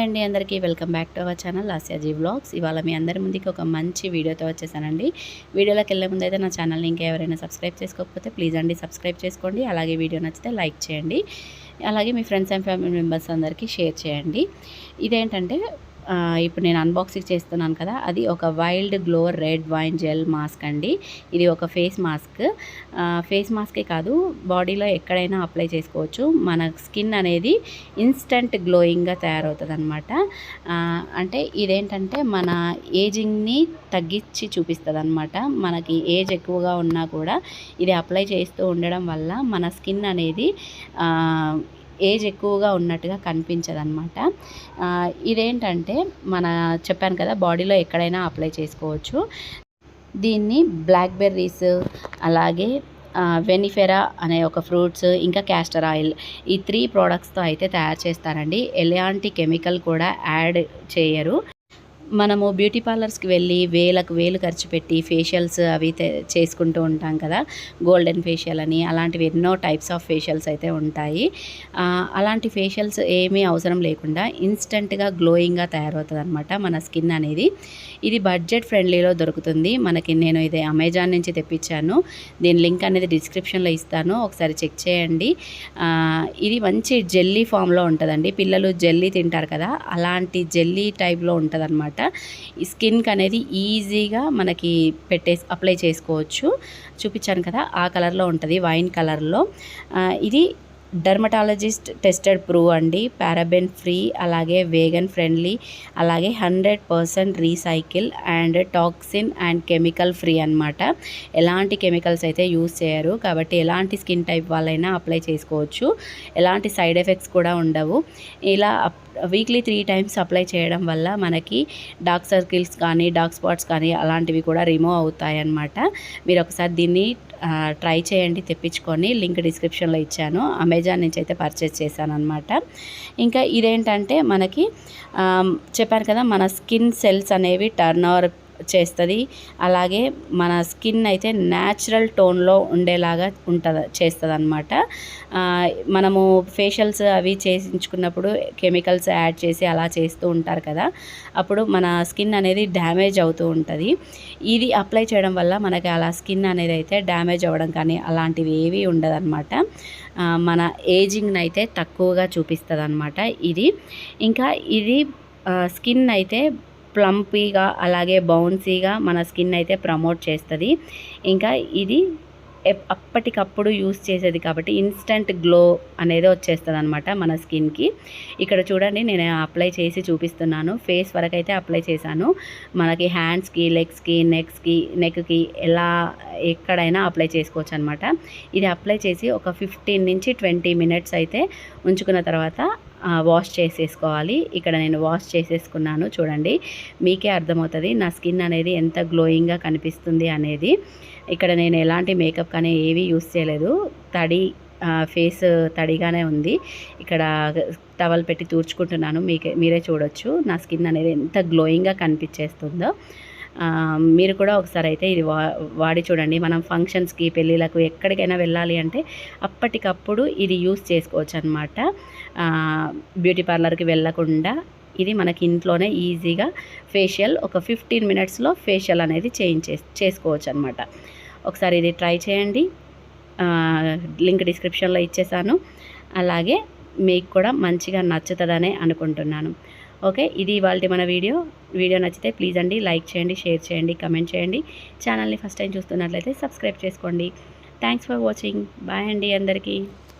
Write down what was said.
Hi అండి అందరికీ welcome back to our channel ఆసియాజీ blogs. ఇవాళ మీ అందరి ముందుకి ఒక మంచి వీడియోతో వచ్చేసానండి. వీడియోలోకి వెళ్ళే ముందు అయితే నా ఛానల్ని ఇంకా ఎవరైనా సబ్స్క్రైబ్ చేసుకోకపోతే ప్లీజ్ అండి సబ్స్క్రైబ్ చేసుకోండి. అలాగే వీడియో నచ్చితే లైక్ చేయండి. అలాగే మీ ఫ్రెండ్స్ అండ్ ఫ్యామిలీ మెంబర్స్ అందరికీ షేర్ చేయండి. ఇదేంటంటే ఇప్పుడు నేను అన్బాక్సింగ్ చేస్తున్నాను కదా అది ఒక wild glow red wine gel mask అండి. ఇది ఒక ఫేస్ మాస్క్ ఫేస్ మాస్కే కాదు బాడీలో ఎక్కడైనా అప్లై చేసుకోవచ్చు. మన స్కిన్ అనేది ఇన్స్టంట్ గ్లోయింగ్గా తయారవుతుంది అనమాట అంటే ఇదేంటంటే మన ఏజింగ్ని తగ్గించి చూపిస్తుంది అనమాట మనకి ఏజ్ ఎక్కువగా ఉన్నా కూడా ఇది అప్లై చేస్తూ ఉండడం వల్ల మన స్కిన్ అనేది ఏజ్ ఎక్కువగా ఉన్నట్టుగా కనిపించదు అనమాట ఇదేంటంటే మన చెప్పాను కదా బాడీలో ఎక్కడైనా అప్లై చేసుకోవచ్చు. దీన్ని బ్లాక్బెర్రీస్ అలాగే వెనిఫెరా అనే ఒక ఫ్రూట్స్ ఇంకా క్యాస్టర్ ఆయిల్ ఈ త్రీ ప్రోడక్ట్స్తో అయితే తయారు చేస్తారండి. ఎలాంటి కెమికల్ కూడా యాడ్ చేయరు. మనము బ్యూటీ పార్లర్స్కి వెళ్ళి వేలకు వేలు ఖర్చు పెట్టి ఫేషియల్స్ అవి చేసుకుంటూ ఉంటాం కదా. గోల్డెన్ ఫేషియల్ అని అలాంటివి ఎన్నో టైప్స్ ఆఫ్ ఫేషియల్స్ అయితే ఉంటాయి. అలాంటి ఫేషియల్స్ ఏమీ అవసరం లేకుండా ఇన్స్టెంట్గా గ్లోయింగ్గా తయారవుతుంది అనమాట మన స్కిన్ అనేది. ఇది బడ్జెట్ ఫ్రెండ్లీలో దొరుకుతుంది. మనకి నేను ఇది అమెజాన్ నుంచి తెప్పించాను. దీని లింక్ అనేది డిస్క్రిప్షన్లో ఇస్తాను. ఒకసారి చెక్ చేయండి. ఇది మంచి జెల్లీ ఫామ్లో ఉంటుందండి. పిల్లలు జెల్లీ తింటారు కదా. అలాంటి జెల్లీ టైప్లో ఉంటుంది అనమాట. ఈ స్కిన్కి అనేది ఈజీగా మనకి పెట్టేసి అప్లై చేసుకోవచ్చు. చూపించాను కదా ఆ కలర్లో ఉంటుంది వైన్ కలర్లో. ఆ, ఇది డర్మటాలజిస్ట్ టెస్టెడ్ ప్రూవ్ అండి. పారాబెన్ ఫ్రీ అలాగే వేగన్ ఫ్రెండ్లీ అలాగే hundred percent recycle and toxin and chemical free అనమాట ఎలాంటి కెమికల్స్ అయితే యూస్ చేయరు. కాబట్టి ఎలాంటి స్కిన్ టైప్ వాళ్ళైనా అప్లై చేసుకోవచ్చు. ఎలాంటి సైడ్ ఎఫెక్ట్స్ కూడా ఉండవు. ఇలా వీక్లీ త్రీ టైమ్స్ అప్లై చేయడం వల్ల మనకి డార్క్ సర్కిల్స్ కానీ డార్క్ స్పాట్స్ కానీ అలాంటివి కూడా రిమూవ్ అవుతాయి అన్నమాట మీరు ఒకసారి దీన్ని ట్రై చేయండి తెప్పించుకొని. లింక్ డిస్క్రిప్షన్లో ఇచ్చాను. అమెజాన్ నుంచి అయితే పర్చేస్ చేశాను అనమాట ఇంకా ఇదేంటంటే మనకి చెప్పాను కదా మన స్కిన్ సెల్స్ అనేవి టర్న్ ఓవర్ చేస్తుంది. అలాగే మన స్కిన్ అయితే న్యాచురల్ టోన్లో ఉండేలాగా ఉంటుంది చేస్తుంది అనమాట మనము ఫేషియల్స్ అవి చేయించుకున్నప్పుడు కెమికల్స్ యాడ్ చేసి అలా చేస్తూ ఉంటారు కదా. అప్పుడు మన స్కిన్ అనేది డ్యామేజ్ అవుతూ ఉంటుంది. ఇది అప్లై చేయడం వల్ల మనకి అలా స్కిన్ అనేది అయితే డ్యామేజ్ అవ్వడం కానీ అలాంటివి ఏవి ఉండదన్నమాట. మన ఏజింగ్ని అయితే తక్కువగా చూపిస్తుంది అనమాట ఇది. ఇంకా ఇది స్కిన్ అయితే ప్లంపీగా అలాగే బౌన్సీగా మన స్కిన్ అయితే ప్రమోట్ చేస్తుంది. ఇంకా ఇది అప్పటికప్పుడు యూస్ చేసేది కాబట్టి ఇన్స్టంట్ గ్లో అనేది వచ్చేస్తుంది అనమాట మన స్కిన్కి. ఇక్కడ చూడండి నేను అప్లై చేసి చూపిస్తున్నాను. ఫేస్ వరకు అయితే అప్లై చేశాను. మనకి హ్యాండ్స్కి లెగ్స్కి నెక్స్కి నెక్కి ఎలా ఎక్కడైనా అప్లై చేసుకోవచ్చు అనమాట ఇది అప్లై చేసి ఒక ఫిఫ్టీన్ నుంచి ట్వంటీ మినిట్స్ అయితే ఉంచుకున్న తర్వాత వాష్ చేసేసుకోవాలి. ఇక్కడ నేను వాష్ చేసేసుకున్నాను చూడండి. మీకే అర్థమవుతుంది నా స్కిన్ అనేది ఎంత గ్లోయింగ్గా కనిపిస్తుంది అనేది. ఇక్కడ నేను ఎలాంటి మేకప్ కానీ ఏవి యూస్ చేయలేదు. తడి ఫేస్ తడిగానే ఉంది. ఇక్కడ టవల్ పెట్టి తూర్చుకుంటున్నాను. మీకే మీరే చూడొచ్చు నా స్కిన్ అనేది ఎంత గ్లోయింగ్గా కనిపించేస్తుందో. మీరు కూడా ఒకసారి అయితే ఇది వా వాడి చూడండి. మనం ఫంక్షన్స్కి పెళ్ళిళ్ళకు ఎక్కడికైనా వెళ్ళాలి అంటే అప్పటికప్పుడు ఇది యూస్ చేసుకోవచ్చు అనమాట బ్యూటీ పార్లర్కి వెళ్ళకుండా ఇది మనకి ఇంట్లోనే ఈజీగా ఫేషియల్ ఒక ఫిఫ్టీన్ మినిట్స్లో ఫేషియల్ అనేది చేయించే చేసుకోవచ్చు అనమాట ఒకసారి ఇది ట్రై చేయండి. లింక్ డిస్క్రిప్షన్లో ఇచ్చేసాను. అలాగే మీకు కూడా మంచిగా నచ్చుతుందనే అనుకుంటున్నాను. ఓకే? ఇది ఇవాళ మన వీడియో. వీడియో నచ్చితే ప్లీజ్ అండి లైక్ చేయండి షేర్ చేయండి కమెంట్ చేయండి. ఛానల్ని ఫస్ట్ టైం చూస్తున్నట్లయితే సబ్స్క్రైబ్ చేసుకోండి. Thanks for watching. బాయ్ అండి అందరికీ.